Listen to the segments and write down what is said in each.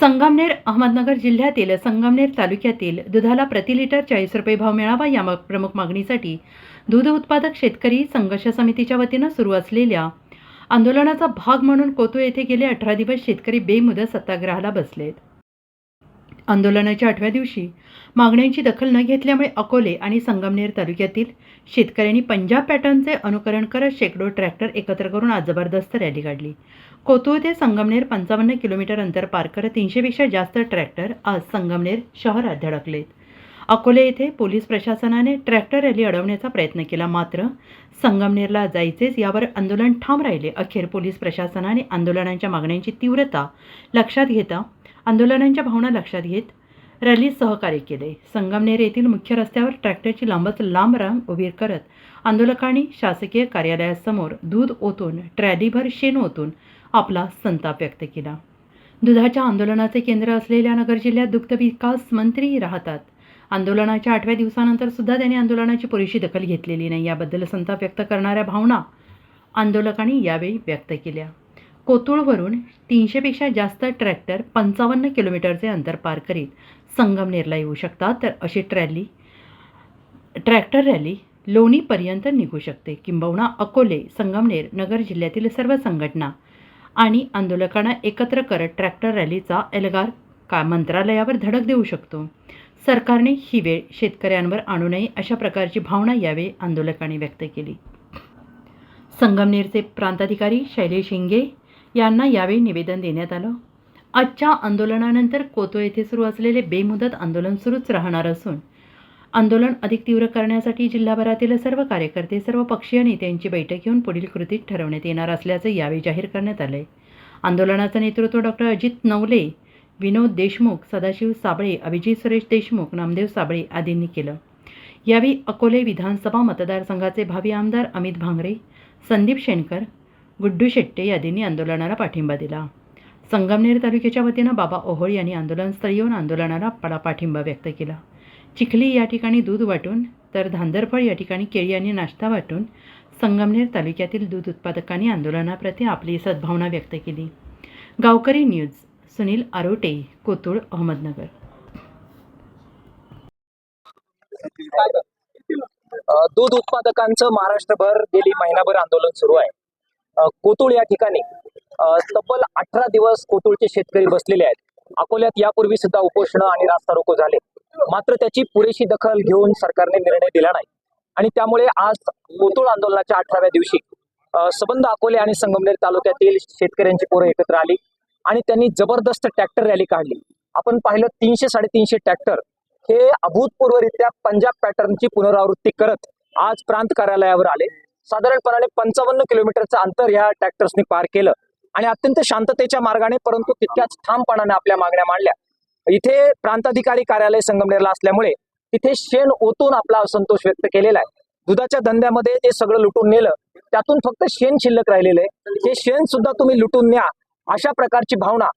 संगमनेर अहमदनगर जिल्ह्यातील संगमनेर तालुक्यातील दुधाला प्रति लिटर चाळीस रुपये भाव मिळावा या प्रमुख मागणीसाठी दूध उत्पादक शेतकरी संघर्ष समितीच्या वतीनं सुरू असलेल्या आंदोलनाचा भाग म्हणून कोतू येथे गेले अठरा दिवस शेतकरी बेमुदत सत्याग्रहाला बसलेत. आंदोलनाच्या आठव्या दिवशी मागण्यांची दखल न घेतल्यामुळे अकोले आणि संगमनेर तालुक्यातील शेतकऱ्यांनी पंजाब पॅटर्नचे अनुकरण करत शेकडो ट्रॅक्टर एकत्र करून आज जबरदस्त रॅली काढली. कोतू ते संगमनेर पंचावन्न किलोमीटर अंतर पार करत तीनशेपेक्षा जास्त ट्रॅक्टर आज संगमनेर शहरात धडकलेत अकोले येथे पोलीस प्रशासनाने ट्रॅक्टर रॅली अडवण्याचा प्रयत्न केला मात्र संगमनेरला जायचेच यावर आंदोलन ठाम राहिले. अखेर पोलीस प्रशासनाने आंदोलनांच्या मागण्यांची तीव्रता लक्षात घेता आंदोलनांच्या भावना लक्षात घेत रॅलीत सहकार्य केले. संगमनेर येथील मुख्य रस्त्यावर ट्रॅक्टरची लांबच लांब रांग उभी करत आंदोलकांनी शासकीय कार्यालयासमोर दूध ओतून ट्रॅलीभर शेण ओतून आपला संताप व्यक्त केला. दुधाच्या आंदोलनाचे केंद्र असलेल्या नगर जिल्ह्यात दुग्ध विकास मंत्री राहतात. आंदोलनाच्या आठव्या दिवसानंतर सुद्धा त्यांनी आंदोलनाची पुरेशी दखल घेतलेली नाही याबद्दल संताप व्यक्त करणाऱ्या भावना आंदोलकांनी यावेळी व्यक्त केल्या. कोतुळवरून तीनशेपेक्षा जास्त ट्रॅक्टर पंचावन्न किलोमीटरचे अंतर पार करीत संगमनेरला येऊ शकतात. तर अशी ट्रॅली ट्रॅक्टर रॅली लोणीपर्यंत निघू शकते. किंबहुना अकोले संगमनेर नगर जिल्ह्यातील सर्व संघटना आणि आंदोलकांना एकत्र करत ट्रॅक्टर रॅलीचा एल्गार का मंत्रालयावर धडक देऊ शकतो. सरकारने ही वेळ शेतकऱ्यांवर आणू नये अशा प्रकारची भावना यावेळी आंदोलकांनी व्यक्त केली. संगमनेरचे प्रांताधिकारी शैलेश हिंगे यांना यावेळी निवेदन देण्यात आलं. आजच्या आंदोलनानंतर कोतो येथे सुरू असलेले बेमुदत आंदोलन सुरूच राहणार असून आंदोलन अधिक तीव्र करण्यासाठी जिल्हाभरातील सर्व कार्यकर्ते सर्व पक्षीय नेत्यांची बैठक घेऊन पुढील कृतीत ठरवण्यात येणार असल्याचं यावेळी जाहीर करण्यात आलंय. आंदोलनाचं नेतृत्व डॉक्टर अजित नवले विनोद देशमुख सदाशिव साबळे अभिजित सुरेश देशमुख नामदेव साबळे आदींनी केलं. यावेळी अकोले विधानसभा मतदारसंघाचे भावी आमदार अमित भांगरे संदीप शेणकर गुड्डू शेट्टे यादींनी आंदोलनाला पाठिंबा दिला. संगमनेर तालुक्याच्या वतीनं बाबा ओहोळ यांनी आंदोलनस्थळी येऊन आंदोलनाला पडा पाठिंबा व्यक्त केला. चिखली या ठिकाणी दूध वाटून तर धांदरफळ या ठिकाणी केळी आणि नाश्ता वाटून संगमनेर तालुक्यातील दूध उत्पादकांनी आंदोलनाप्रती आपली सद्भावना व्यक्त केली. गावकरी न्यूज सुनील आरोटे कोतुळ अहमदनगर. दूध उत्पादकांचं महाराष्ट्रभर गेली महिनाभर आंदोलन सुरू आहे. कोतुळ या ठिकाणी तब्बल अठरा दिवस कोतुळचे शेतकरी बसलेले आहेत. अकोल्यात यापूर्वी सुद्धा उपोषण आणि रास्ता रोको झाले. मात्र त्याची पुरेशी दखल घेऊन सरकारने निर्णय दिला नाही. आणि त्यामुळे आज कोतुळ आंदोलनाच्या अठराव्या दिवशी सबंध अकोले आणि संगमनेर तालुक्यातील शेतकऱ्यांची पोरं एकत्र आली आणि त्यांनी जबरदस्त ट्रॅक्टर रॅली काढली. आपण पाहिलं तीनशे साडेतीनशे ट्रॅक्टर हे अभूतपूर्वरित्या पंजाब पॅटर्नची पुनरावृत्ती करत आज प्रांत कार्यालयावर आले. साधारणपणाने पंचावन्न किलोमीटरचं अंतर या ट्रॅक्टर्सनी पार केलं. आणि अत्यंत शांततेच्या मार्गाने परंतु तितक्याच ठामपणाने आपल्या मागण्या मांडल्या. इथे प्रांताधिकारी कार्यालय संगमनेरला असल्यामुळे तिथे शेण ओतून आपला असंतोष व्यक्त केलेला आहे. दुधाच्या धंद्यामध्ये ते सगळं लुटून नेलं त्यातून फक्त शेण शिल्लक राहिलेलं आहे. ते शेण सुद्धा तुम्ही लुटून न्या अशा प्रकारची भावना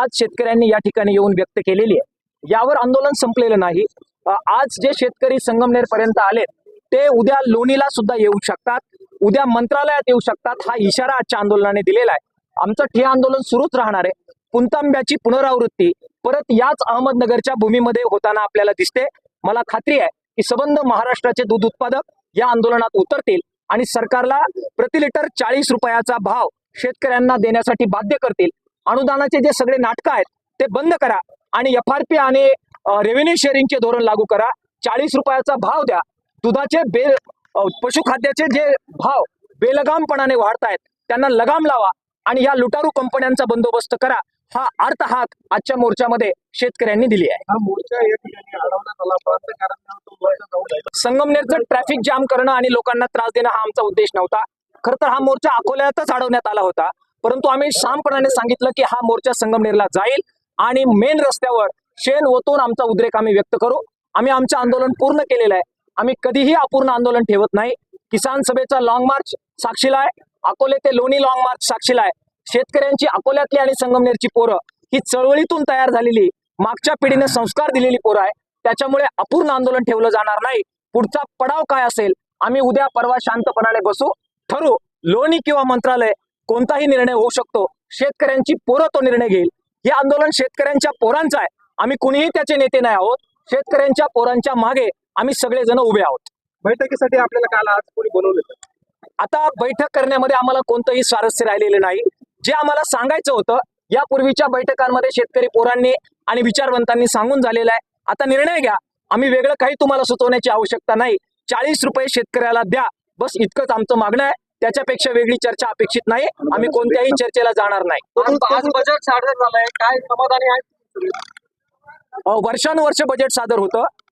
आज शेतकऱ्यांनी या ठिकाणी येऊन व्यक्त केलेली आहे. यावर आंदोलन संपलेलं नाही. आज जे शेतकरी संगमनेर पर्यंत आलेत ते उद्या लोणीला सुद्धा येऊ शकतात. उद्या मंत्रालयात येऊ शकतात. हा इशारा आजच्या आंदोलनाने दिलेला आहे. आमचं ठिय्या आंदोलन सुरूच राहणार आहे. पुंतांब्याची पुनरावृत्ती परत याच अहमदनगरच्या भूमीमध्ये होताना आपल्याला दिसते. मला खात्री आहे की सबंध महाराष्ट्राचे दूध उत्पादक या आंदोलनात उतरतील आणि सरकारला प्रति लिटर चाळीस रुपयाचा भाव शेतकऱ्यांना देण्यासाठी बाध्य करतील. अनुदानाचे जे सगळे नाटकं आहेत ते बंद करा आणि एफ आर पी आणि रेव्हेन्यू शेअरिंगचे धोरण लागू करा. चाळीस रुपयाचा भाव द्या. दुधाचे बे अ, पशुखाद्याचे जे भाव बेलगामपणाने वाढतायत त्यांना लगाम लावा आणि या लुटारू कंपन्यांचा बंदोबस्त करा हा अर्थ हाक आजच्या मोर्चामध्ये शेतकऱ्यांनी दिली आहे. हा मोर्चा या ठिकाणी. संगमनेरचं ट्रॅफिक जाम करणं आणि लोकांना त्रास देणं हा आमचा उद्देश नव्हता. खरं तर हा मोर्चा अकोल्यातच अडवण्यात आला होता. परंतु आम्ही शामपणाने सांगितलं की हा मोर्चा संगमनेरला जाईल आणि मेन रस्त्यावर शेण ओतून आमचा उद्रेक आम्ही व्यक्त करू. आम्ही आमचं आंदोलन पूर्ण केलेलं आहे. आम्ही कधीही अपूर्ण आंदोलन ठेवत नाही. किसान सभेचा लाँग मार्च साक्षीला आहे. अकोले ते लोणी लाँग मार्च साक्षीला आहे. शेतकऱ्यांची अकोल्यातली आणि संगमनेरची पोरं ही चळवळीतून तयार झालेली मागच्या पिढीने संस्कार दिलेली पोरं आहे. त्याच्यामुळे अपूर्ण आंदोलन ठेवलं जाणार नाही. पुढचा पडाव काय असेल आम्ही उद्या परवा शांतपणाने बसू. ठरू लोणी किंवा मंत्रालय कोणताही निर्णय होऊ शकतो. शेतकऱ्यांची पोरं तो निर्णय घेईल. हे आंदोलन शेतकऱ्यांच्या पोरांचं आहे. आम्ही कुणीही त्याचे नेते नाही आहोत. शेतकऱ्यांच्या पोरांच्या मागे आम्ही सगळेजण उभे आहोत. बैठकीसाठी आपल्याला काल आज कोणी बोलवलं आता बैठक करण्यामध्ये आम्हाला कोणतंही स्वारस्य राहिलेलं नाही. जे आम्हाला सांगायचं होतं यापूर्वीच्या बैठकांमध्ये शेतकरी पोरांनी आणि विचारवंतांनी सांगून झालेलं आहे. आता निर्णय घ्या. आम्ही वेगळं काही तुम्हाला सुचवण्याची आवश्यकता नाही. चाळीस रुपये शेतकऱ्याला द्या. बस इतकंच आमचं मागणं आहे. त्याच्यापेक्षा वेगळी चर्चा अपेक्षित नाही. आम्ही कोणत्याही चर्चेला जाणार नाही. आज बजेट सादर झालंय. काय समाधानी आहे अ, वर्षानुवर्ष बजेट सादर होतं.